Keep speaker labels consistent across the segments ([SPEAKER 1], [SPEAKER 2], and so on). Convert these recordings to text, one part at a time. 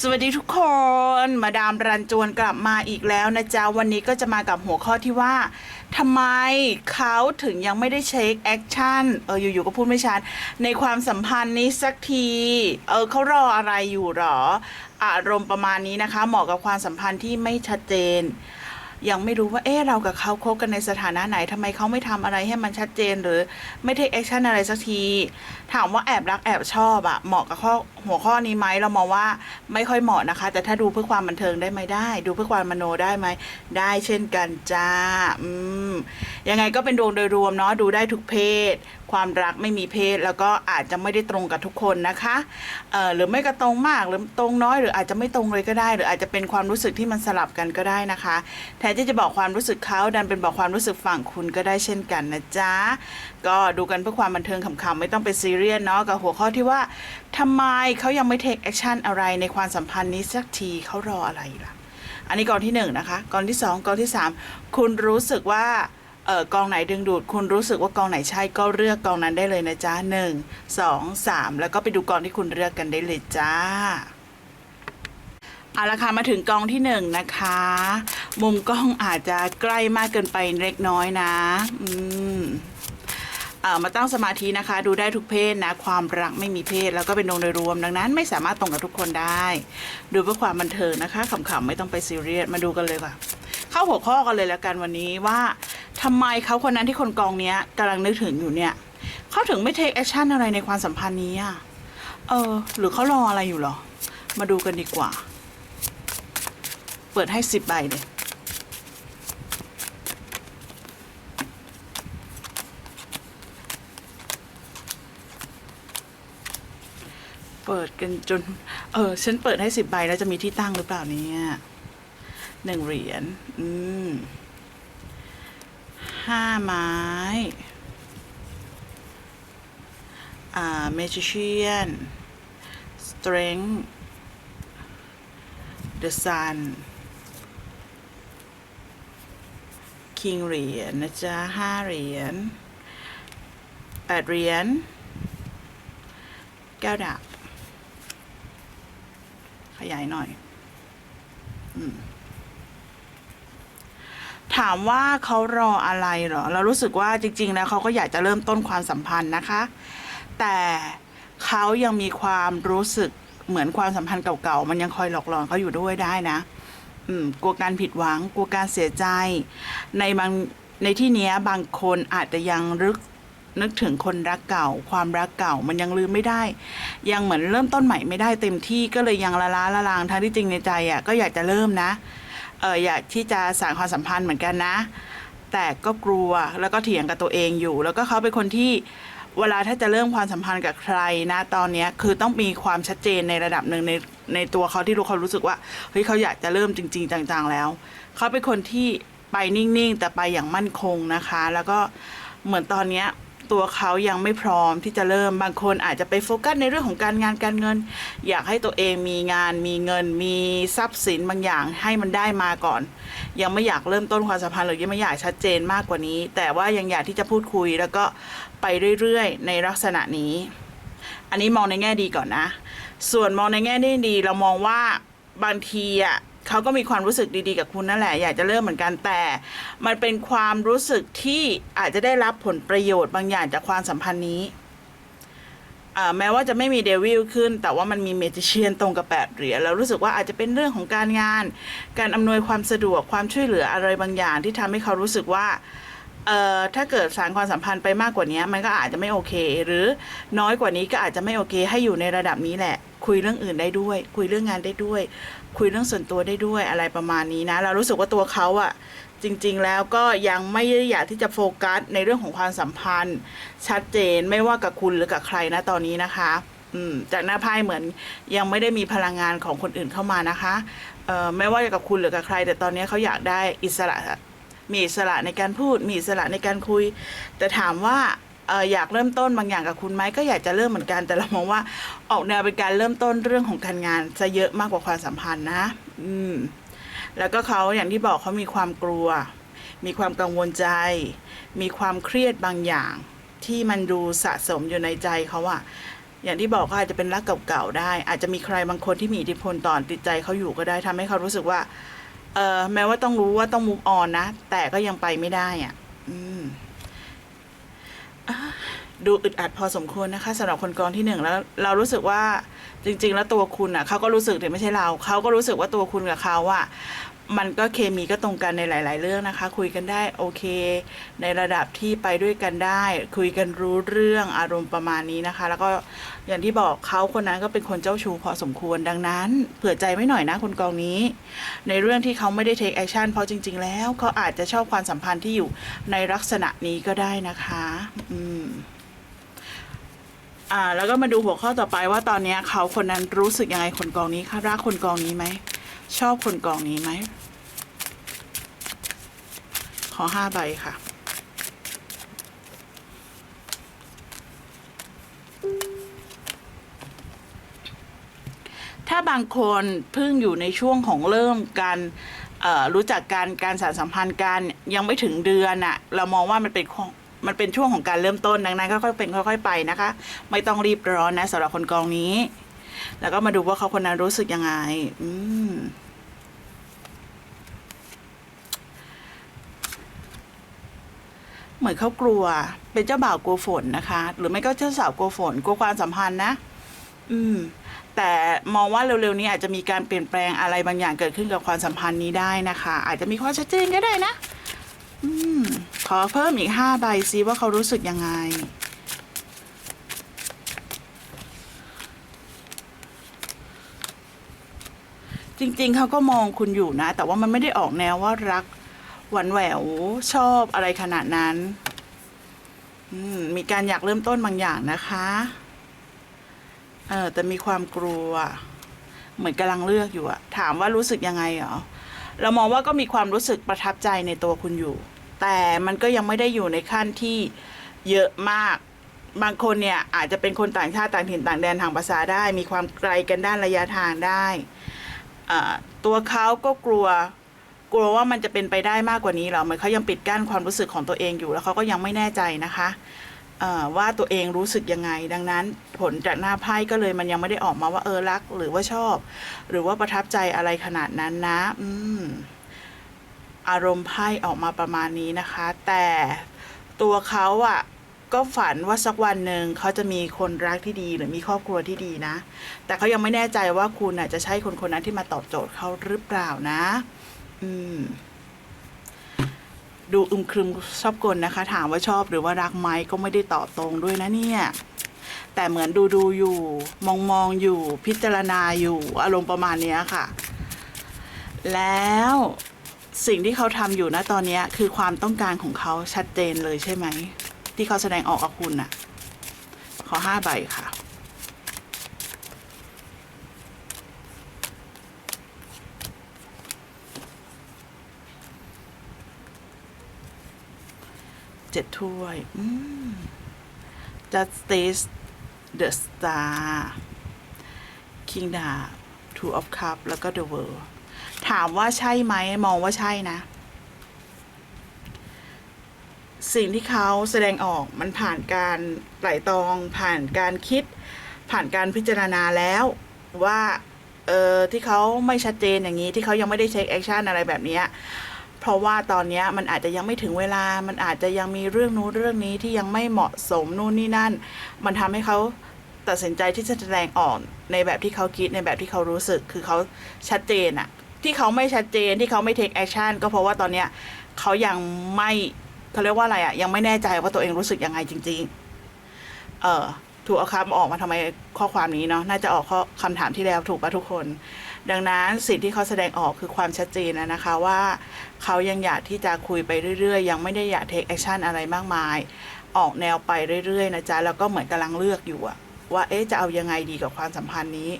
[SPEAKER 1] สวัสดีทุกคน มาดามรันจวนกลับมาอีกแล้วนะจ๊ะ วันนี้ก็จะมากับหัวข้อที่ว่าทำไมเขาถึงยังไม่ได้เช็คแอคชั่นเอออยู่ๆก็พูดไม่ชัดในความสัมพันธ์นี้สักที เออเขารออะไรอยู่หรอ อารมณ์ประมาณนี้นะคะ เหมาะกับความสัมพันธ์ที่ไม่ชัดเจน ยังไม่รู้ว่าเอ๊ะเรากับเขาคบกันในสถานะไหนทำไมเขาไม่ทำอะไรให้มันชัดเจนหรือไม่เทคแอคชั่นอะไรสักที ถามว่าแอบรักแอบชอบอะเหมาะกับข้อหัวข้อนี้ไหมเรามองว่าไม่ค่อยเหมาะนะคะ แต่ถ้าดูเพื่อความบันเทิงได้ไหมได้ ดูเพื่อความมโนได้ไหมได้เช่นกันจ้าอืมยังไงก็เป็นดวงโดยรวมเนาะดูได้ทุกเพศ ความรักไม่มีเพศ แล้วก็อาจจะไม่ได้ตรงกับทุกคนนะคะเอ่อหรือไม่ก็ตรงมากหรือตรงน้อยหรืออาจจะไม่ตรงเลยก็ได้ หรืออาจจะเป็นความรู้สึกที่มันสลับกันก็ได้นะคะ แทนที่จะบอกความรู้สึกเขาดันเป็นบอกความรู้สึกฝั่งคุณก็ได้เช่นกันนะจ๊ะก็ดูกันเพื่อความบันเทิงขำๆไม่ต้องไปซีเรียสเนาะกับหัวข้อที่ว่าทำไมเขายังไม่เทคแอคชั่นอะไรในความสัมพันธ์นี้สักทีเขารออะไรล่ะ อันนี้กองที่หนึ่งนะคะกองที่สองกองที่สามคุณรู้สึกว่า เออกองไหนดึงดูด คุณรู้สึกว่ากองไหนใช่ก็เลือกกองนั้นได้เลยนะจ๊ะหนึ่งสองสามแล้วก็ไปดูกองที่คุณเลือกกันได้เลยจ้าเอาละค่ะมาถึงกองที่หนึ่งนะคะ มุมกล้องอาจจะใกล้มากเกินไปเล็กน้อยนะ อืมเอ่อมาตั้งสมาธินะคะ ดูได้ทุกเพศนะ ความรักไม่มีเพศแล้วก็เป็นดวงโดยรวม ดังนั้นไม่สามารถตรงกับทุกคนได้ ดูเพื่อความบันเทิงนะคะขำๆไม่ต้องไปซีเรียสมาดูกันเลยค่ะ เข้าหัวข้อกันเลยแล้วกันวันนี้ว่า ทำไมเขาคนนั้นที่คนกองเนี้ยกำลังนึกถึงอยู่เนี่ยเขาถึงไม่เทคแอคชั่นอะไรในความสัมพันธ์นี้อะเออ หรือเขารออะไรอยู่หรอ มาดูกันดีกว่า เปิดให้สิบใบเลยเปิดกันจน เออ ฉันเปิดให้สิบใบแล้วจะมีที่ตั้งหรือเปล่าเนี่ยหนึ่งเหรียญ อืม ห้าไม้อ่า magician strength the sun king เหรียญนะจ๊ะห้าเหรียญแปดเหรียญแก้วดาบขยายหน่อย อืม ถามว่าเขารออะไรเหรอ เรารู้สึกว่าจริง ๆ แล้วเขาก็อยากจะเริ่มต้นความสัมพันธ์นะคะ แต่เขายังมีความรู้สึกเหมือนความสัมพันธ์เก่าๆ มันยังคอยหลอกหลอนเขาอยู่ด้วยได้นะ อืม กลัวการผิดหวัง กลัวการเสียใจ ในบาง ในที่นี้บางคนอาจจะยังรึกนึกถึงคนรักเก่า ความรักเก่ามันยังลืมไม่ได้ ยังเหมือนเริ่มต้นใหม่ไม่ได้เต็มที่ก็เลยยังละล้าละลางทั้งที่จริงในใจอะก็อยากจะเริ่มนะ เอออยากที่จะสานความสัมพันธ์เหมือนกันนะ แต่ก็กลัวแล้วก็เถียงกับตัวเองอยู่ แล้วก็เขาเป็นคนที่เวลาถ้าจะเริ่มความสัมพันธ์กับใครนะตอนเนี้ยคือต้องมีความชัดเจนในระดับหนึ่งในในตัวเขาที่รู้เขารู้สึกว่าเฮ้ยเขาอยากจะเริ่มจริง ๆ จังๆแล้ว เขาเป็นคนที่ไปนิ่งๆ แต่ไปอย่างมั่นคงนะคะ แล้วก็เหมือนตอนเนี้ย ตัวเขายังไม่พร้อมที่จะเริ่มบางคนอาจจะไปโฟกัสในเรื่องของการงานการเงิน อยากให้ตัวเองมีงานมีเงิน มีทรัพย์สินบางอย่างให้มันได้มาก่อน ยังไม่อยากเริ่มต้นความสัมพันธ์หรือยังไม่อยากชัดเจนมากกว่านี้ แต่ว่ายังอยากที่จะพูดคุยแล้วก็ไปเรื่อยๆ ในลักษณะนี้ อันนี้มองในแง่ดีก่อนนะ ส่วนมองในแง่ไม่ดีเรามองว่าบางทีอะ เขาก็มีความรู้สึกดีๆกับคุณนั่นแหละอยากจะเริ่มเหมือนกันแต่ มันเป็นความรู้สึกที่อาจจะได้รับผลประโยชน์บางอย่างจากความสัมพันธ์นี้แม้ว่าจะไม่มีเดวิลขึ้น แต่ว่ามันมีเมจิเชียนตรงกับแปดเหรียญแล้วรู้สึกว่าอาจจะเป็นเรื่องของการงาน การอำนวยความสะดวกความช่วยเหลืออะไรบางอย่างที่ทำให้เขารู้สึกว่าเอ่อถ้าเกิดสารความสัมพันธ์ไปมากกว่านี้มันก็อาจจะไม่โอเค หรือน้อยกว่านี้ก็อาจจะไม่โอเค ให้อยู่ในระดับนี้แหละ คุยเรื่องอื่นได้ด้วย คุยเรื่องงานได้ด้วย คุยเรื่องส่วนตัวได้ด้วยอะไรประมาณนี้นะ เรารู้สึกว่าตัวเขาอะจริงๆ แล้วก็ยังไม่ได้อยากที่จะโฟกัสในเรื่องของความสัมพันธ์ ชัดเจนไม่ว่ากับคุณหรือกับใครนะตอนนี้นะคะจากหน้าไพ่เหมือนยังไม่ได้มีพลังงานของคนอื่นเข้ามานะคะไม่ว่าจะกับคุณหรือกับใคร แต่ตอนนี้เขาอยากได้อิสระมีอิสระในการพูดมีอิสระในการคุย แต่ถามว่า เอออยากเริ่มต้นบางอย่างกับคุณไหมก็อยากจะเริ่มเหมือนกัน แต่เรามองว่าออกแนวเป็นการเริ่มต้นเรื่องของการงานจะเยอะมากกว่าความสัมพันธ์นะ อืม แล้วก็เขาอย่างที่บอกเขามีความกลัว มีความกังวลใจ มีความเครียดบางอย่าง ที่มันดูสะสมอยู่ในใจเขาอะอย่างที่บอกก็อาจจะเป็นรักเก่าๆได้ อาจจะมีใครบางคนที่มีอิทธิพลต่อติดใจเขาอยู่ก็ได้ทำให้เขารู้สึกว่า เออแม้ว่าต้องรู้ว่าต้องมุกออนนะแต่ก็ยังไปไม่ได้อะ อืมอะ ดูอึดอัดพอสมควรนะคะสำหรับคนกองที่หนึ่งแล้วเรารู้สึกว่าจริง ๆ แล้วตัวคุณอะเขาก็รู้สึกแต่ไม่ใช่เราเขาก็รู้สึกว่าตัวคุณกับเขาอะมันก็เคมีก็ตรงกันในหลาย ๆ เรื่องนะคะ คุยกันได้โอเค ในระดับที่ไปด้วยกันได้ คุยกันรู้เรื่องอารมณ์ประมาณนี้นะคะ แล้วก็อย่างที่บอกเขาคนนั้นก็เป็นคนเจ้าชู้พอสมควรดังนั้น เผื่อใจไว้หน่อยนะคนกองนี้ ในเรื่องที่เขาไม่ได้ take action เพราะจริง ๆ แล้วเขาอาจจะชอบความสัมพันธ์ที่อยู่ในลักษณะนี้ก็ได้นะคะ อืม อ่าแล้วก็มาดูหัวข้อต่อไปว่าตอนนี้เขาคนนั้นรู้สึกยังไงคนกองนี้คะรักคนกองนี้ไหมชอบคนกองนี้ไหมขอห้าใบค่ะ ถ้าบางคนเพิ่งอยู่ในช่วงของเริ่มการรู้จักการการสานสัมพันธ์กันยังไม่ถึงเดือนอะเรามองว่ามันเป็นขอ มันเป็นช่วงของการเริ่มต้นดังนั้นค่อยๆเป็นค่อย ๆ ไปนะคะ ไม่ต้องรีบร้อนนะสำหรับคนกองนี้ แล้วก็มาดูว่าเขาคนนั้นรู้สึกยังไง อืมเหมือนเขากลัว เป็นเจ้าบ่าวกลัวฝนนะคะ หรือไม่ก็เจ้าสาวกลัวฝนกลัวความสัมพันธ์นะ อืม แต่มองว่าเร็วๆนี้อาจจะมีการเปลี่ยนแปลงอะไรบางอย่างเกิดขึ้นกับความสัมพันธ์นี้ได้นะคะ อาจจะมีความชัดเจนก็ได้นะ อืม ขอเพิ่มอีกห้าใบซิว่าเขารู้สึกยังไง จริงๆ เขาก็มองคุณอยู่นะ แต่ว่ามันไม่ได้ออกแนวว่ารักหวานแหววชอบอะไรขนาดนั้นมมีการอยากเริ่มต้นบางอย่างนะคะเออแต่มีความกลัว เหมือนกำลังเลือกอยู่อะถามว่ารู้สึกยังไงเหรอเรามองว่าก็มีความรู้สึกประทับใจในตัวคุณอยู่ แต่มันก็ยังไม่ได้อยู่ในขั้นที่เยอะมาก บางคนเนี่ยอาจจะเป็นคนต่างชาติต่างถิ่นต่างแดนทางภาษาได้ มีความไกลกันด้านระยะทางได้ ตัวเขาก็กลัวกลัวว่ามันจะเป็นไปได้มากกว่านี้เหรอเหมือนเขายังปิดกั้นความรู้สึกของตัวเองอยู่แล้วเขาก็ยังไม่แน่ใจนะคะว่าตัวเองรู้สึกยังไง ดังนั้นผลจากหน้าไพ่ก็เลยมันยังไม่ได้ออกมาว่าเออรัก หรือว่าชอบ หรือว่าประทับใจอะไรขนาดนั้นนะ อืม อารมณ์ไพ่ออกมาประมาณนี้นะคะ แต่ตัวเขาอะก็ฝันว่าสักวันหนึ่งเขาจะมีคนรักที่ดีหรือมีครอบครัวที่ดีนะ แต่เขายังไม่แน่ใจว่าคุณน่ะจะใช่คนคนนั้นที่มาตอบโจทย์เขาหรือเปล่านะ อืม ดูอึมครึมชอบกลนะคะ ถามว่าชอบหรือว่ารักไหมก็ไม่ได้ตอบตรงด้วยนะเนี่ย แต่เหมือนดูดูอยู่ มองมองอยู่ พิจารณาอยู่ อารมณ์ประมาณนี้ค่ะ แล้ว สิ่งที่เขาทำอยู่นะตอนเนี้ยคือความต้องการของเขาชัดเจนเลยใช่ไหม ที่เขาแสดงออกกับคุณน่ะขอห้าใบค่ะ เจ็ดถ้วย Justice The Star King ดา Two of Cup แล้วก็ The World ถามว่าใช่ไหมมองว่าใช่นะ สิ่งที่เขาแสดงออกมันผ่านการไตร่ตรอง ผ่านการคิด ผ่านการพิจารณาแล้วว่าเออที่เขาไม่ชัดเจนอย่างนี้ที่เขายังไม่ได้เช็คแอคชั่นอะไรแบบนี้เพราะว่าตอนนี้มันอาจจะยังไม่ถึงเวลา มันอาจจะยังมีเรื่องนู้นเรื่องนี้ที่ยังไม่เหมาะสมนู่นนี่นั่น มันทำให้เขาตัดสินใจที่จะแสดงออกในแบบที่เขาคิดในแบบที่เขารู้สึกคือเขาชัดเจนอะ ที่เขาไม่ชัดเจนที่เขาไม่ take action ก็เพราะว่าตอนเนี้ยเขายังไม่เขาเรียกว่าอะไรอะยังไม่แน่ใจว่าตัวเองรู้สึกยังไงจริง ๆ เออถูกเอาคำออกมาทำไมข้อความนี้เนาะน่าจะออกข้อคำถามที่แล้วถูกปะทุกคน ดังนั้นสิ่งที่เขาแสดงออกคือความชัดเจนนะนะคะว่าเขายังอยากที่จะคุยไปเรื่อยๆ ยังไม่ได้อยากเทคแอคชั่นอะไรมากมาย ออกแนวไปเรื่อยๆนะจ๊ะแล้วก็เหมือนกำลังเลือกอยู่อะ ว่าเอ๊ะจะเอายังไงดีกับความสัมพันธ์นี้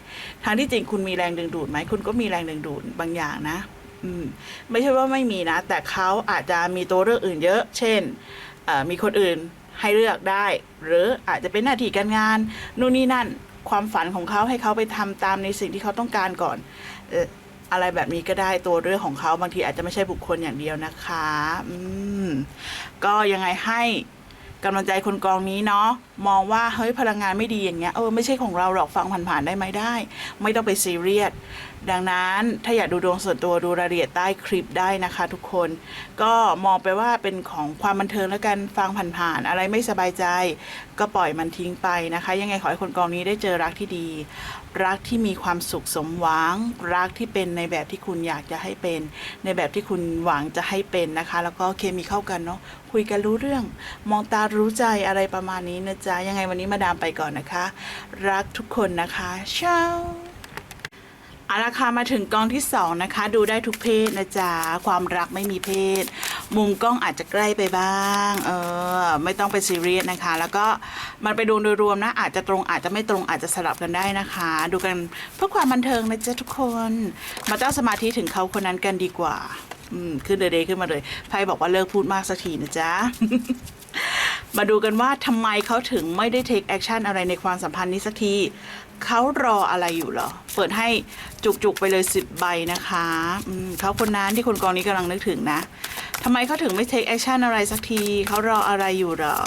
[SPEAKER 1] ทางที่จริงคุณมีแรงดึงดูดไหมคุณก็มีแรงดึงดูดบางอย่างนะ อืม ไม่ใช่ว่าไม่มีนะ แต่เขาอาจจะมีตัวเลือกอื่นเยอะ เช่นอ่อมีคนอื่นให้เลือกได้ หรืออาจจะเป็นหน้าที่การงานนู่นนี่นั่นความฝันของเขาให้เขาไปทำตามในสิ่งที่เขาต้องการก่อนอะไรแบบนี้ก็ได้ตัวเรื่องของเขาบางทีอาจจะไม่ใช่บุคคลอย่างเดียวนะคะ อืม ก็ยังไงให้กำลังใจคนกองนี้เนาะ มองว่าเฮ้ยพลังงานไม่ดีอย่างเงี้ยเออไม่ใช่ของเราหรอกฟังผ่านๆได้ไหมได้ ไม่ต้องไปซีเรียสดังนั้นถ้าอยากดูดวงส่วนตัวดูรายละเอียดใต้คลิปได้นะคะ ทุกคนก็มองไปว่าเป็นของความบันเทิงแล้วกันฟังผ่านๆอะไรไม่สบายใจ ก็ปล่อยมันทิ้งไปนะคะ ยังไงขอให้คนกองนี้ได้เจอรักที่ดี รักที่มีความสุขสมหวัง รักที่เป็นในแบบที่คุณอยากจะให้เป็น ในแบบที่คุณหวังจะให้เป็นนะคะ แล้วก็เคมีเข้ากันเนาะคุยกันรู้เรื่อง มองตารู้ใจอะไรประมาณนี้นะจ๊ะยังไงวันนี้มาดามไปก่อนนะคะ รักทุกคนนะคะเช้าอาละค่ะมาถึงกล้องที่สองนะคะ ดูได้ทุกเพศนะจ๊ะ ความรักไม่มีเพศ มุมกล้องอาจจะใกล้ไปบ้าง เออ ไม่ต้องไปซีเรียสนะคะ แล้วก็มันไปดูโดยรวมนะ อาจจะตรงอาจจะไม่ตรงอาจจะสลับกันได้นะคะ ดูกันเพื่อความบันเทิงนะจ๊ะทุกคน มาตั้งสมาธิถึงเขาคนนั้นกันดีกว่า อืม ขึ้นเดย์ขึ้นมาเลยไพ่บอกว่าเลิกพูดมากสักทีนะจ๊ะ มาดูกันว่าทำไมเขาถึงไม่ได้ take action อะไรในความสัมพันธ์นี้สักที เขารออะไรอยู่เหรอ เปิดให้จุกๆไปเลยสิบใบนะคะเขาคนนั้นที่คนกองนี้กำลังนึกถึงนะทำไมเขาถึงไม่ take action อะไรสักที เขารออะไรอยู่เหรอ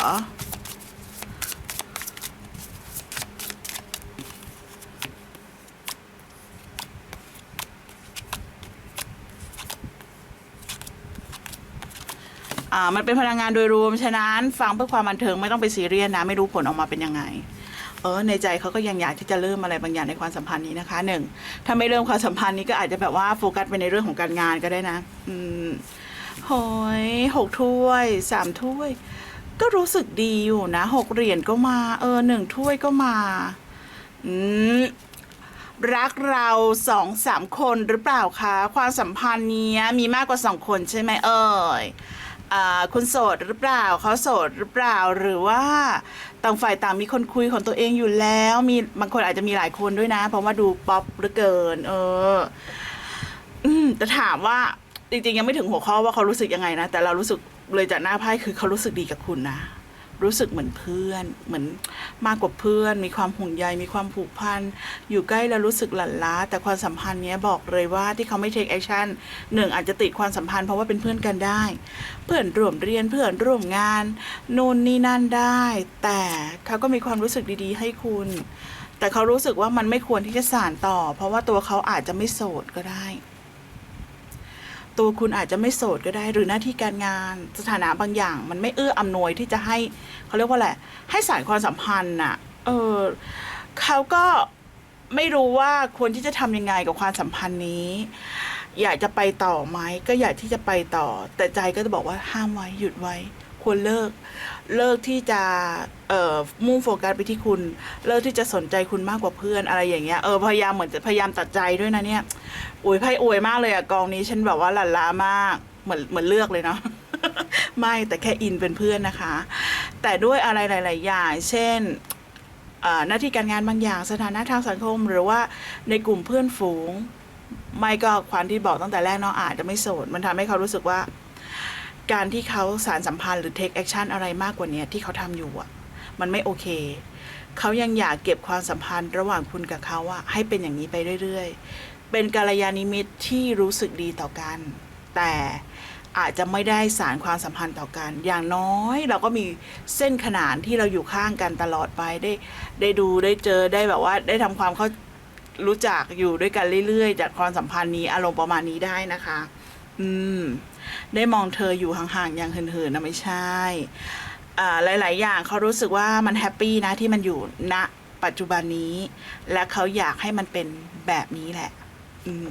[SPEAKER 1] อ่ามันเป็นพลังงานโดยรวม ฉะนั้นฟังเพื่อความบันเทิงไม่ต้องไปซีเรียสนะ ไม่รู้ผลออกมาเป็นยังไง เออ ในใจเขาก็ยังอยากที่จะเริ่มอะไรบางอย่างในความสัมพันธ์นี้นะคะหนึ่งถ้าไม่เริ่มความสัมพันธ์นี้ก็อาจจะแบบว่าโฟกัสไปในเรื่องของการงานก็ได้นะ อืมโหยหกถ้วยสามถ้วย ก็รู้สึกดีอยู่นะหกเหรียญก็มา เออหนึ่งถ้วยก็มาอืมรักเราสองสามคนหรือเปล่าคะ ความสัมพันธ์นี้มีมากกว่าสองคนใช่ไหมเอ่ยอ่า คุณโสดหรือเปล่าเขาโสดหรือเปล่าหรือว่าต่างฝ่ายต่างมีคนคุยของตัวเองอยู่แล้ว มีบางคนอาจจะมีหลายคนด้วยนะ เพราะว่าดูป๊อปเหลือเกิน เออ อืมแต่ถามว่าจริงๆยังไม่ถึงหัวข้อว่าเขารู้สึกยังไงนะแต่เรารู้สึกเลยจากหน้าไพ่คือเขารู้สึกดีกับคุณนะ รู้สึกเหมือนเพื่อน เหมือนมากกว่าเพื่อน มีความห่วงใย มีความผูกพัน อยู่ใกล้แล้วรู้สึกหลั่นล้า แต่ความสัมพันธ์นี้บอกเลยว่าที่เขาไม่ take action หนึ่งอาจจะติดความสัมพันธ์เพราะว่าเป็นเพื่อนกันได้ เพื่อนร่วมเรียนเพื่อนร่วมงานนู่นนี่นั่นได้ แต่เขาก็มีความรู้สึกดีๆ ให้คุณ แต่เขารู้สึกว่ามันไม่ควรที่จะสานต่อ เพราะว่าตัวเขาอาจจะไม่โสดก็ได้ ตัวคุณอาจจะไม่โสดก็ได้ หรือหน้าที่การงานสถานะบางอย่าง มันไม่เอื้ออำนวยที่จะให้เขาเรียกว่าแหละไรให้สายความสัมพันธ์น่ะ เออเขาก็ไม่รู้ว่าควรที่จะทำยังไงกับความสัมพันธ์นี้ อยากจะไปต่อไหมก็อยากที่จะไปต่อ แต่ใจก็จะบอกว่าห้ามไว้หยุดไว้ ควรเลิก เลิกที่จะเอ่อมุ่งโฟกัสไปที่คุณ เลิกที่จะสนใจคุณมากกว่าเพื่อนอะไรอย่างเงี้ยเออพยายามเหมือนจะพยายามตัดใจด้วยนะเนี่ยอ้ยไพ่อวยมากเลยอะกองนี้ฉันแบบว่าหลั่นล้ามากเหมือนเหมือนเลือกเลยเนาะไม่แต่แค่อินเป็นเพื่อนนะคะ แต่ด้วยอะไรหลาย ๆ อย่าง เช่นหน้าที่การงานบางอย่างสถานะทางสังคม หรือว่าในกลุ่มเพื่อนฝูง ไม่ก็ความที่บอกตั้งแต่แรกเนาะอาจจะไม่โสด มันทำให้เขารู้สึกว่า การที่เขาสารสัมพันธ์หรือ take action อะไรมากกว่านี้ที่เขาทำอยู่อะ มันไม่โอเค เขายังอยากเก็บความสัมพันธ์ระหว่างคุณกับเขาอะให้เป็นอย่างนี้ไปเรื่อยๆ เป็นกาลยานิมิตที่รู้สึกดีต่อกัน แต่อาจจะไม่ได้สารความสัมพันธ์ต่อกัน อย่างน้อยเราก็มีเส้นขนานที่เราอยู่ข้างกันตลอดไปได้ ได้ดูได้เจอได้แบบว่าได้ทำความเขารู้จักอยู่ด้วยกันเรื่อยๆ จากความสัมพันธ์นี้อารมณ์ประมาณนี้ได้นะคะ อืม ได้มองเธออยู่ห่างๆอย่างเหินๆนะไม่ใช่หลาย ๆ อย่างเขารู้สึกว่ามันแฮปปี้นะที่มันอยู่ณปัจจุบันนี้ และเขาอยากให้มันเป็นแบบนี้แหละ อืม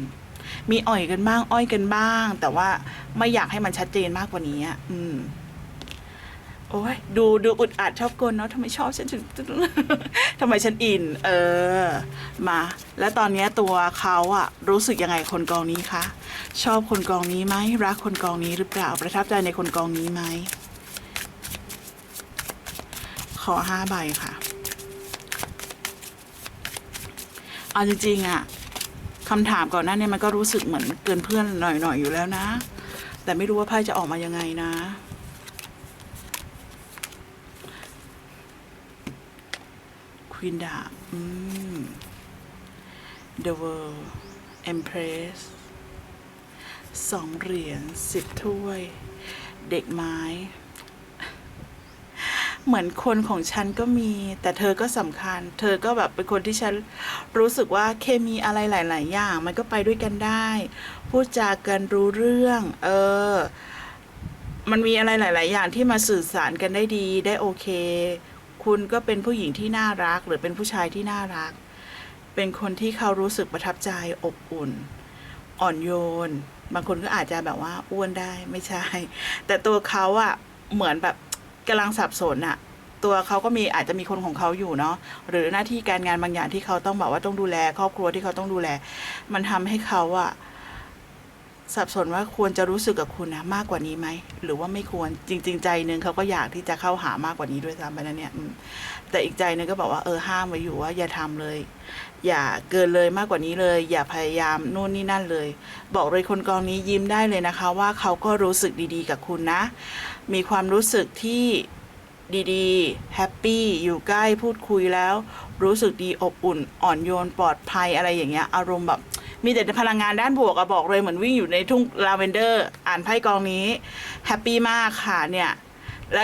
[SPEAKER 1] มีอ่อยกันบ้าง อ้อยกันบ้าง แต่ว่าไม่อยากให้มันชัดเจนมากกว่านี้อืม โอ้ยดูดูอุดอัดชอบกลเนาะทำไมชอบฉันถึงทำไมฉันอิน เออ มา แล้วตอนนี้ตัวเขาอะรู้สึกยังไงคนกองนี้คะ ชอบคนกองนี้ไหมรักคนกองนี้หรือเปล่าประทับใจในคนกองนี้ไหม ขอห้าใบค่ะ เอาจริงๆอะคำถามก่อนหน้านี้มันก็รู้สึกเหมือนเกินเพื่อนหน่อยๆอยู่แล้วนะ แต่ไม่รู้ว่าไพ่จะออกมายังไงนะ ค วีนดาบอืม The World Empress สองเหรียญสิบถ้วย เด็กไม้ เหมือนคนของฉันก็มี แต่เธอก็สำคัญ เธอก็แบบเป็นคนที่ฉันรู้สึกว่าเคมีอะไรหลาย ๆ อย่าง มันก็ไปด้วยกันได้ พูดจากันรู้เรื่อง เออ มันมีอะไรหลาย ๆ อย่างที่มาสื่อสารกันได้ดี ได้โอเค คุณก็เป็นผู้หญิงที่น่ารัก หรือเป็นผู้ชายที่น่ารัก เป็นคนที่เขารู้สึกประทับใจอบอุ่น อ่อนโยน บางคนก็อาจจะแบบว่าอ้วนได้ไม่ใช่ แต่ตัวเขาอะเหมือนแบบกำลังสับสนอะตัวเขาก็มีอาจจะมีคนของเขาอยู่เนาะหรือหน้าที่การงานบางอย่างที่เขาต้องแบบว่าต้องดูแล ครอบครัวที่เขาต้องดูแล มันทำให้เขาอะ สับสนว่าควรจะรู้สึกกับคุณนะมากกว่านี้ไหมหรือว่าไม่ควรจริง ๆ ใจหนึงเขาก็อยากที่จะเข้าหามากกว่านี้ด้วยซ้ำไปนะเนี่ยแต่อีกใจหนึงก็บอกว่าเออห้ามไว้อยู่ว่าอย่าทำเลย อย่าเกินเลยมากกว่านี้เลย อย่าพยายามนู่นนี่นั่นเลย บอกเลยคนกองนี้ยิ้มได้เลยนะคะ ว่าเขาก็รู้สึกดีๆ กับคุณนะ มีความรู้สึกที่ดีๆแฮปปี้อยู่ใกล้พูดคุยแล้ว รู้สึกดีอบอุ่น อ่อนโยนปลอดภัยอะไรอย่างเงี้ยอารมณ์แบบ มีแต่พลังงานด้านบวกอะบอกเลยเหมือนวิ่งอยู่ในทุ่งลาเวนเดอร์ อ่านไพ่กองนี้แฮปปี้มากค่ะเนี่ยและ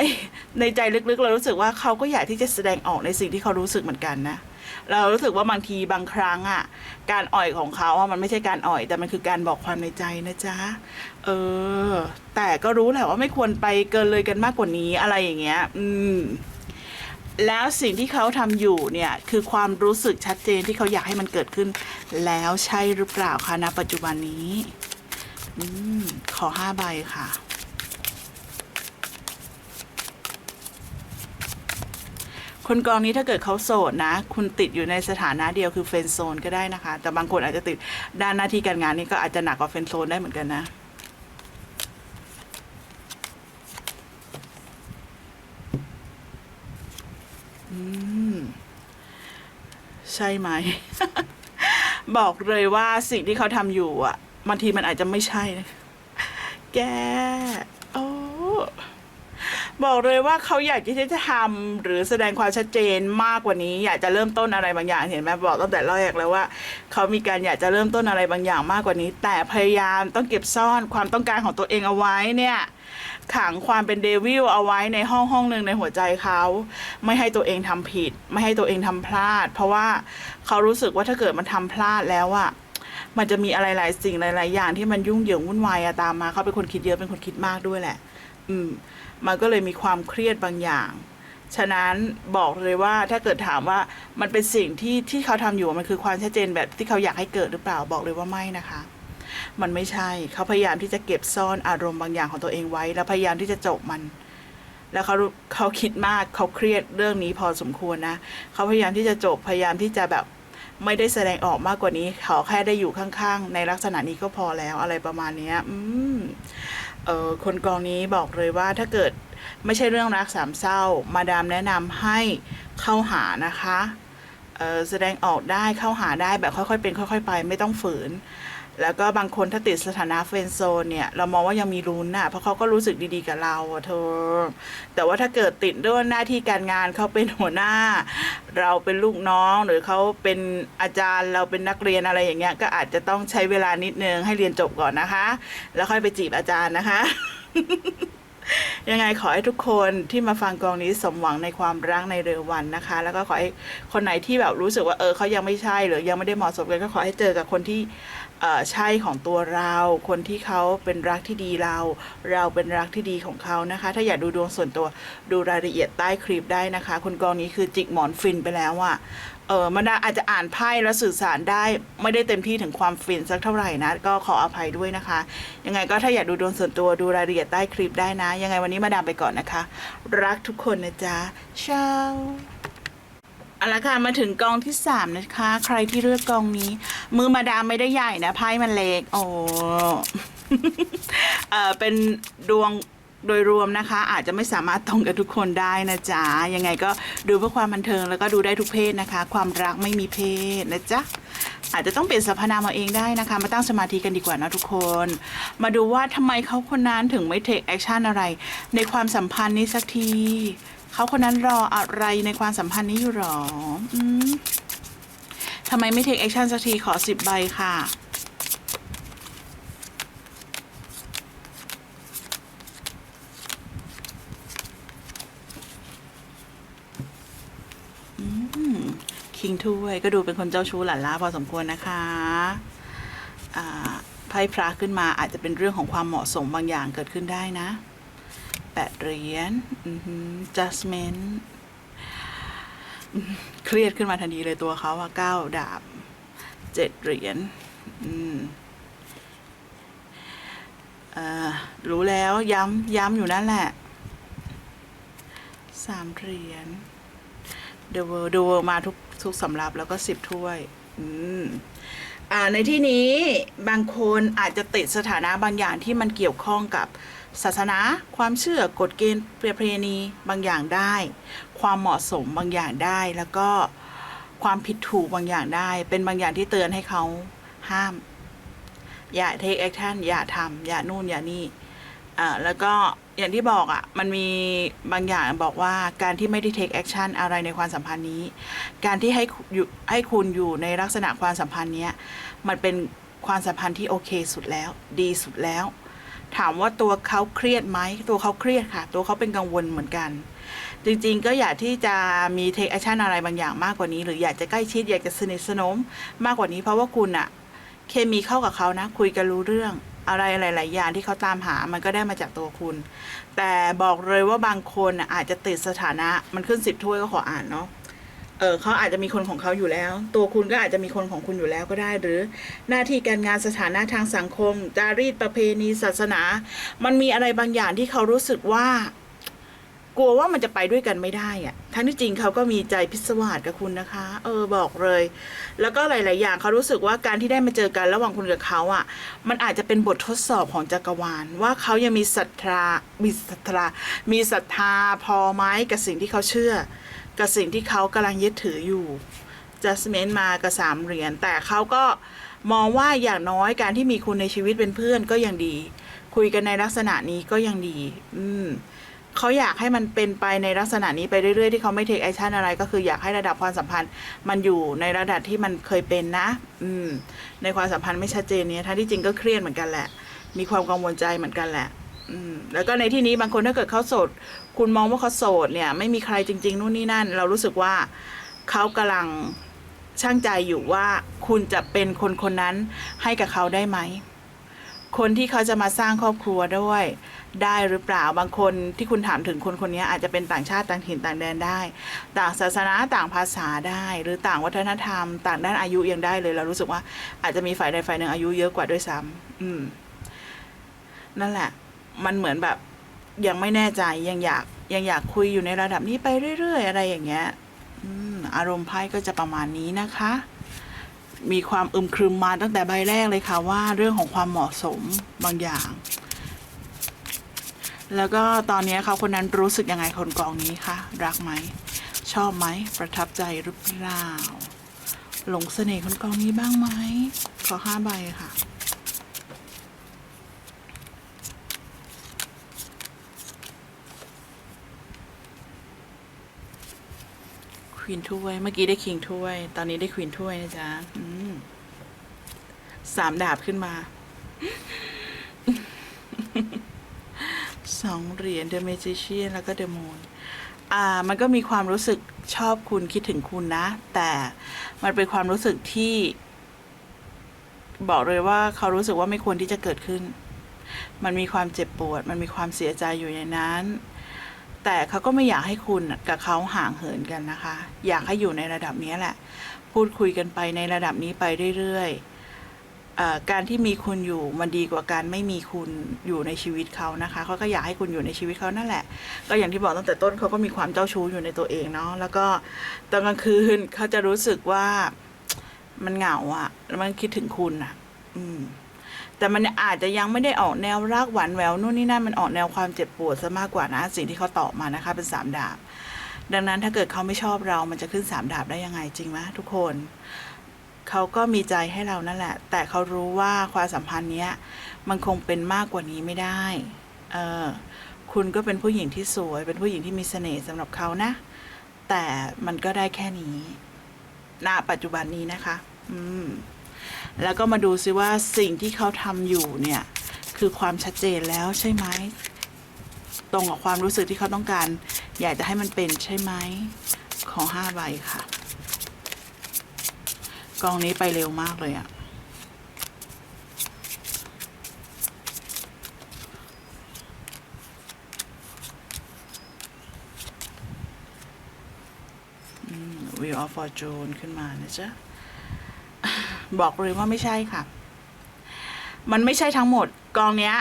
[SPEAKER 1] ในใจลึกๆ เรารู้สึกว่าเขาก็อยากที่จะแสดงออกในสิ่งที่เขารู้สึกเหมือนกันนะเรารู้สึกว่าบางทีบางครั้งอะการอ่อยของเขาอะมันไม่ใช่การอ่อย แต่มันคือการบอกความในใจนะจ๊ะเออ แต่ก็รู้แหละว่าไม่ควรไปเกินเลยกันมากกว่านี้อะไรอย่างเงี้ย อืม แล้วสิ่งที่เขาทำอยู่เนี่ยคือความรู้สึกชัดเจนที่เขาอยากให้มันเกิดขึ้น แล้วใช่หรือเปล่าคะณปัจจุบันนี้อืมขอห้าใบค่ะ คนกองนี้ถ้าเกิดเขาโสดนะ คุณติดอยู่ในสถานะเดียวคือเฟนโซนก็ได้นะคะ แต่บางคนอาจจะติดด้านหน้าที่การงานนี่ก็อาจจะหนักกว่าเฟนโซนได้เหมือนกันนะ ใช่ไหม บอกเลยว่าสิ่งที่เขาทำอยู่ อะบางทีมันอาจจะไม่ใช่นะแก โอ้บอกเลยว่าเขาอยากที่จะทำหรือแสดงความชัดเจนมากกว่านี้ อยากจะเริ่มต้นอะไรบางอย่างเห็นไหมบอกตั้งแต่แรกแล้วว่า เขามีการอยากจะเริ่มต้นอะไรบางอย่างมากกว่านี้ แต่พยายามต้องเก็บซ่อนความต้องการของตัวเองเอาไว้เนี่ย ขังความเป็นเดวิลเอาไว้ในห้องห้องหนึ่งในหัวใจเขา ไม่ให้ตัวเองทำผิด ไม่ให้ตัวเองทำพลาด เพราะว่าเขารู้สึกว่าถ้าเกิดมันทำพลาดแล้วอะมันจะมีอะไรหลายสิ่งหลาย ๆ อย่างที่มันยุ่งเหยิงวุ่นวายอะตามมาเขาเป็นคนคิดเยอะเป็นคนคิดมากด้วยแหละ อืม มันก็เลยมีความเครียดบางอย่าง ฉะนั้นบอกเลยว่าถ้าเกิดถามว่ามันเป็นสิ่งที่ที่เขาทำอยู่มันคือความชัดเจนแบบที่เขาอยากให้เกิดหรือเปล่าบอกเลยว่าไม่นะคะ มันไม่ใช่เขาพยายามที่จะเก็บซ่อนอารมณ์บางอย่างของตัวเองไว้ แล้วพยายามที่จะจบมัน แล้วเขาเขาคิดมากเขาเครียดเรื่องนี้พอสมควรนะเขาพยายามที่จะจบพยายามที่จะแบบไม่ได้แสดงออกมากกว่านี้ เขาแค่ได้อยู่ข้างๆ ในลักษณะนี้ก็พอแล้วอะไรประมาณนี้อืมเออคนกองนี้บอกเลยว่าถ้าเกิดไม่ใช่เรื่องรักสามเศร้า มาดามแนะนำให้เข้าหานะคะแสดงออกได้เข้าหาได้แบบค่อยๆเป็น ค่อย ๆ ไป ไม่ต้องฝืน แล้วก็บางคนถ้าติดสถานะเฟรนด์โซนเนี่ย เรามองว่ายังมีลุ้นน่ะเพราะเขาก็รู้สึกดีๆกับเราอะเธอ แต่ว่าถ้าเกิดติดด้วยหน้าที่การงานเขาเป็นหัวหน้า เราเป็นลูกน้องหรือเขาเป็นอาจารย์เราเป็นนักเรียนอะไรอย่างเงี้ยก็อาจจะต้องใช้เวลานิดนึงให้เรียนจบก่อนนะคะ แล้วค่อยไปจีบอาจารย์นะคะยังไงขอให้ทุกคนที่มาฟังกองนี้สมหวังในความรักในเร็ววันนะคะ แล้วก็ขอให้คนไหนที่แบบรู้สึกว่าเออเขายังไม่ใช่หรือยังไม่ได้เหมาะสมกันก็ขอให้เจอกับคนที่ ใช่ของตัวเรา คนที่เขาเป็นรักที่ดีเรา เราเป็นรักที่ดีของเขานะคะ ถ้าอยากดูดวงส่วนตัวดูรายละเอียดใต้คลิปได้นะคะคนกองนี้คือจิกหมอนฟินไปแล้วอะเออมันอาจจะอ่านไพ่แล้วสื่อสารได้ไม่ได้เต็มที่ถึงความฟินสักเท่าไหร่นะ ก็ขออภัยด้วยนะคะ ยังไงก็ถ้าอยากดูดวงส่วนตัวดูรายละเอียดใต้คลิปได้นะ ยังไงวันนี้มาดามไปก่อนนะคะ รักทุกคนนะจ๊ะเช้า เอาละค่ะมาถึงกองที่สามนะคะ ใครที่เลือกกองนี้ มือมาดามไม่ได้ใหญ่นะไพ่มันเล็กโอ้เออเป็นดวงโดยรวมนะคะ อาจจะไม่สามารถตรงกับทุกคนได้นะจ๊ะ ยังไงก็ดูเพื่อความบันเทิงแล้วก็ดูได้ทุกเพศนะคะ ความรักไม่มีเพศนะจ๊ะอาจจะต้องเปลี่ยนสรรพนามเอาเองได้นะคะ มาตั้งสมาธิกันดีกว่านะทุกคน มาดูว่าทำไมเขาคนนั้นถึงไม่เทคแอคชั่นอะไร ในความสัมพันธ์นี้สักที เขาคนนั้นรออะไรในความสัมพันธ์นี้อยู่หรออืมทำไมไม่เทคแอคชั่นสักทีขอสิบใบค่ะ คิงถ้วยก็ดูเป็นคนเจ้าชู้หลั่นล้าพอสมควรนะคะไพ่พระขึ้นมาอาจจะเป็นเรื่องของความเหมาะสมบางอย่างเกิดขึ้นได้นะ แปดเหรียญอือหือ judgment เครียดขึ้นมาทันทีเลยตัวเขาอะเก้าดาบเจ็ดเหรียญรู้แล้วย้ำย้ำอยู่นั่นแหละสามเหรียญ The World The World มาทุกทุกสำรับแล้วก็สิบถ้วยอ่าในที่นี้บางคนอาจจะติดสถานะบางอย่างที่มันเกี่ยวข้องกับ ศาสนา ความเชื่อกฎเกณฑ์ประเพณีบางอย่างได้ ความเหมาะสมบางอย่างได้ แล้วก็ความผิดถูกบางอย่างได้ เป็นบางอย่างที่เตือนให้เขาห้าม อย่า take action อย่าทำอย่านู่นอย่านี่อ่าแล้วก็อย่างที่บอกอะ่ะ มันมีบางอย่างบอกว่าการที่ไม่ได้ take action อะไรในความสัมพันธ์นี้ การที่ให้คุณอยู่ให้คุณอยู่ในลักษณะความสัมพันธ์เนี้ยมันเป็นความสัมพันธ์ที่โอเคสุดแล้ว ดีสุดแล้ว ถามว่าตัวเขาเครียดไหมตัวเขาเครียดค่ะ ตัวเขาเป็นกังวลเหมือนกัน จริงๆ ก็อยากที่จะมี take action อะไรบางอย่างมากกว่านี้ หรืออยากจะใกล้ชิดอยากจะสนิทสนมมากกว่านี้เพราะว่าคุณอะเคมีเข้ากับเขานะ คุยกันรู้เรื่องอะไรหลายๆอย่างที่เขาตามหามันก็ได้มาจากตัวคุณ แต่บอกเลยว่าบางคนน่ะอาจจะติดสถานะมันขึ้นสิบถ้วยก็ขออ่านเนาะ เออเขาอาจจะมีคนของเขาอยู่แล้ว ตัวคุณก็อาจจะมีคนของคุณอยู่แล้วก็ได้ หรือหน้าที่การงานสถานะทางสังคม จารีตประเพณีศาสนา มันมีอะไรบางอย่างที่เขารู้สึกว่า กลัวว่ามันจะไปด้วยกันไม่ได้อะทั้งที่จริงเขาก็มีใจพิศวาสกับคุณนะคะ เออบอกเลย แล้วก็หลาย ๆ อย่างเขารู้สึกว่าการที่ได้มาเจอกันระหว่างคุณกับเขาอะ มันอาจจะเป็นบททดสอบของจักรวาล ว่าเขายังมีศรัทธามีศรัทธามีศรัทธาพอไหมกับสิ่งที่เขาเชื่อ กับสิ่งที่เขากำลังยึดถืออยู่ judgment มากับสามเหรียญแต่เขาก็มองว่าอย่างน้อยการที่มีคุณในชีวิตเป็นเพื่อนก็ยังดี คุยกันในลักษณะนี้ก็ยังดี อืมเขาอยากให้มันเป็นไปในลักษณะนี้ไปเรื่อยๆ ที่เขาไม่เทคแอคชั่นอะไร ก็คืออยากให้ระดับความสัมพันธ์ มันอยู่ในระดับที่มันเคยเป็นนะ อืม ในความสัมพันธ์ไม่ชัดเจนเนี้ยทั้งที่จริงก็เครียดเหมือนกันแหละ มีความกังวลใจเหมือนกันแหละ แล้วก็ในที่นี้บางคนถ้าเกิดเขาโสด คุณมองว่าเขาโสดเนี่ยไม่มีใครจริง ๆ นู่นนี่นั่น เรารู้สึกว่าเขากำลังช่างใจอยู่ว่าคุณจะเป็นคนคนนั้นให้กับเขาได้ไหม คนที่เขาจะมาสร้างครอบครัวด้วย ได้หรือเปล่าบางคนที่คุณถามถึงคนคนนี้อาจจะเป็นต่างชาติต่างถิ่นต่างแดนได้ ต่างศาสนาต่างภาษาได้ หรือต่างวัฒนธรรม ต่างด้านอายุยังได้เลย เรารู้สึกว่าอาจจะมีฝ่ายใดฝ่ายหนึ่งอายุเยอะกว่าด้วยซ้ำอืมนั่นแหละ มันเหมือนแบบยังไม่แน่ใจยังอยากยังอยากคุยอยู่ในระดับนี้ไปเรื่อย ๆ อะไรอย่างเงี้ยอารมณ์ไพ่ก็จะประมาณนี้นะคะ มีความอึมครึมมาตั้งแต่ใบแรกเลยค่ะว่าเรื่องของความเหมาะสมบางอย่าง แล้วก็ตอนนี้เขาคนนั้นรู้สึกยังไงคนกองนี้คะรักไหมชอบไหมประทับใจหรือเปล่าหลงเสน่ห์คนกองนี้บ้างไหมขอห้าใบค่ะ วีนถ้วย เมื่อกี้ได้คิงถ้วย ตอนนี้ได้ควีนถ้วยนะจ๊ะสามดาบขึ้นมา สองเหรียญ The Magician แล้วก็ The Moon อ่า มันก็มีความรู้สึกชอบคุณคิดถึงคุณนะ แต่มันเป็นความรู้สึกที่ บอกเลยว่าเขารู้สึกว่าไม่ควรที่จะเกิดขึ้น มันมีความเจ็บปวด มันมีความเสียใจอยู่ในนั้น แต่เขาก็ไม่อยากให้คุณกับเขาห่างเหินกันนะคะ อยากให้อยู่ในระดับนี้แหละ พูดคุยกันไปในระดับนี้ไปเรื่อยๆการที่มีคุณอยู่มันดีกว่าการไม่มีคุณอยู่ในชีวิตเขานะคะเขาก็อยากให้คุณอยู่ในชีวิตเขานั่นแหละ ก็อย่างที่บอกตั้งแต่ต้นเขาก็มีความเจ้าชู้อยู่ในตัวเองเนาะแล้วก็ตอนกลางคืนเขาจะรู้สึกว่ามันเหงาอะแล้วมันคิดถึงคุณอะอืม แต่มันอาจจะยังไม่ได้ออกแนวรักหวานแหววนู่นนี่นั่นมันออกแนวความเจ็บปวดซะมากกว่านะสิ่งที่เขาตอบมานะคะ เป็นสามดาบ ดังนั้นถ้าเกิดเขาไม่ชอบเรา มันจะขึ้นสามดาบได้ยังไงจริงไหมทุกคนเขาก็มีใจให้เรานั่นแหละ แต่เขารู้ว่าความสัมพันธ์เนี้ยมันคงเป็นมากกว่านี้ไม่ได้เออคุณก็เป็นผู้หญิงที่สวย เป็นผู้หญิงที่มีเสน่ห์สำหรับเขานะ แต่มันก็ได้แค่นี้ณปัจจุบันนี้นะคะ อืม แล้วก็มาดูซิว่าสิ่งที่เขาทำอยู่เนี่ย คือความชัดเจนแล้วใช่ไหม ตรงกับความรู้สึกที่เขาต้องการ อยากจะให้มันเป็นใช่ไหม ของห้าใบค่ะ กองนี้ไปเร็วมากเลยอะอืม Wheel of Fortune ขึ้นมานะจ๊ะ บอกเลยว่าไม่ใช่ค่ะ มันไม่ใช่ทั้งหมด กองเนี้ย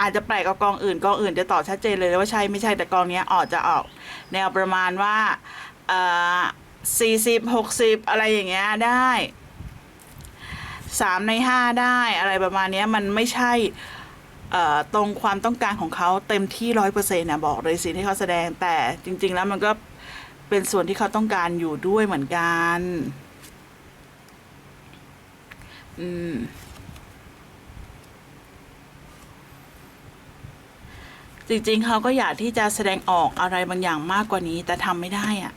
[SPEAKER 1] อาจจะแปลกกว่ากองอื่น กองอื่นจะตอบชัดเจนเลยว่าใช่ไม่ใช่แต่กองเนี้ยออกจะออก แนวประมาณว่าสี่สิบหกสิบอะไรอย่างเงี้ยได้สามในห้าได้อะไรประมาณเนี้ยมันไม่ใช่ตรงความต้องการของเขาเต็มที่ร้อยเปอร์เซ็นต์นะบอกเลยสิที่เขาแสดงแต่จริง ๆ แล้วมันก็เป็นส่วนที่เขาต้องการอยู่ด้วยเหมือนกัน อืม จริงๆ เขาก็อยากที่จะแสดงออกอะไรบางอย่างมากกว่านี้ แต่ทำไม่ได้อะ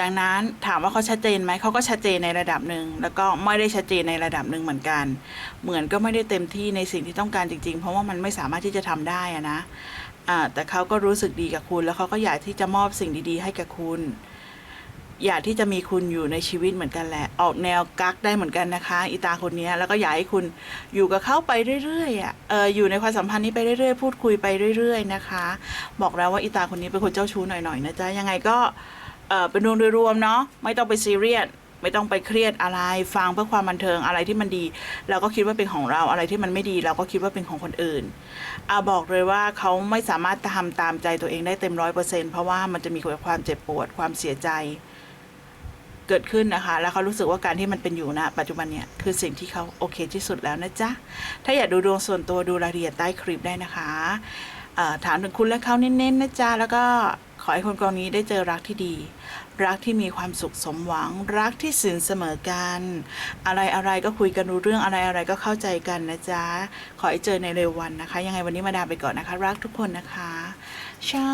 [SPEAKER 1] ดังนั้นถามว่าเขาชัดเจนไหม เขาก็ชัดเจนในระดับหนึ่ง แล้วก็ไม่ได้ชัดเจนในระดับหนึ่งเหมือนกัน เหมือนก็ไม่ได้เต็มที่ในสิ่งที่ต้องการจริง ๆ เพราะว่ามันไม่สามารถที่จะทำได้อะนะอ่าแต่เขาก็รู้สึกดีกับคุณ แล้วเขาก็อยากที่จะมอบสิ่งดี ๆ ให้กับคุณ อยากที่จะมีคุณอยู่ในชีวิตเหมือนกันแหละ ออกแนวกักได้เหมือนกันนะคะอีตาคนนี้แล้วก็อยากให้คุณอยู่กับเขาไปเรื่อยๆอะเอออยู่ในความสัมพันธ์นี้ไปเรื่อยๆ พูดคุยไปเรื่อย ๆ นะคะ บอกแล้วว่าอีตาคนนี้เป็นคนเจ้าชู้หน่อยๆนะจ๊ะยังไงก็เออเป็นรวมโดยรวมเนาะไม่ต้องไปซีเรียสไม่ต้องไปเครียดอะไรฟังเพื่อความบันเทิงอะไรที่มันดี เราก็คิดว่าเป็นของเราอะไรที่มันไม่ดี เราก็คิดว่าเป็นของคนอื่นอาบอกเลยว่าเขาไม่สามารถทำตามใจตัวเองได้เต็มร้อยเปอร์เซ็นเพราะว่ามันจะมีความเจ็บปวดความเสียใจ เกิดขึ้นนะคะ แล้วเขารู้สึกว่าการที่มันเป็นอยู่ณปัจจุบันเนี่ยคือสิ่งที่เขาโอเคที่สุดแล้วนะจ๊ะ ถ้าอยากดูดวงส่วนตัวดูรายละเอียดใต้คลิปได้นะคะถามถึงคุณและเขาเน้นๆนะจ๊ะ แล้วก็ขอให้คนกองนี้ได้เจอรักที่ดี รักที่มีความสุขสมหวัง รักที่สินเสมอกัน อะไรอะไรก็คุยกันรู้เรื่องอะไรอะไรก็เข้าใจกันนะจ๊ะ ขอให้เจอในเร็ววันนะคะ ยังไงวันนี้มาดามไปก่อนนะคะ รักทุกคนนะคะเช้า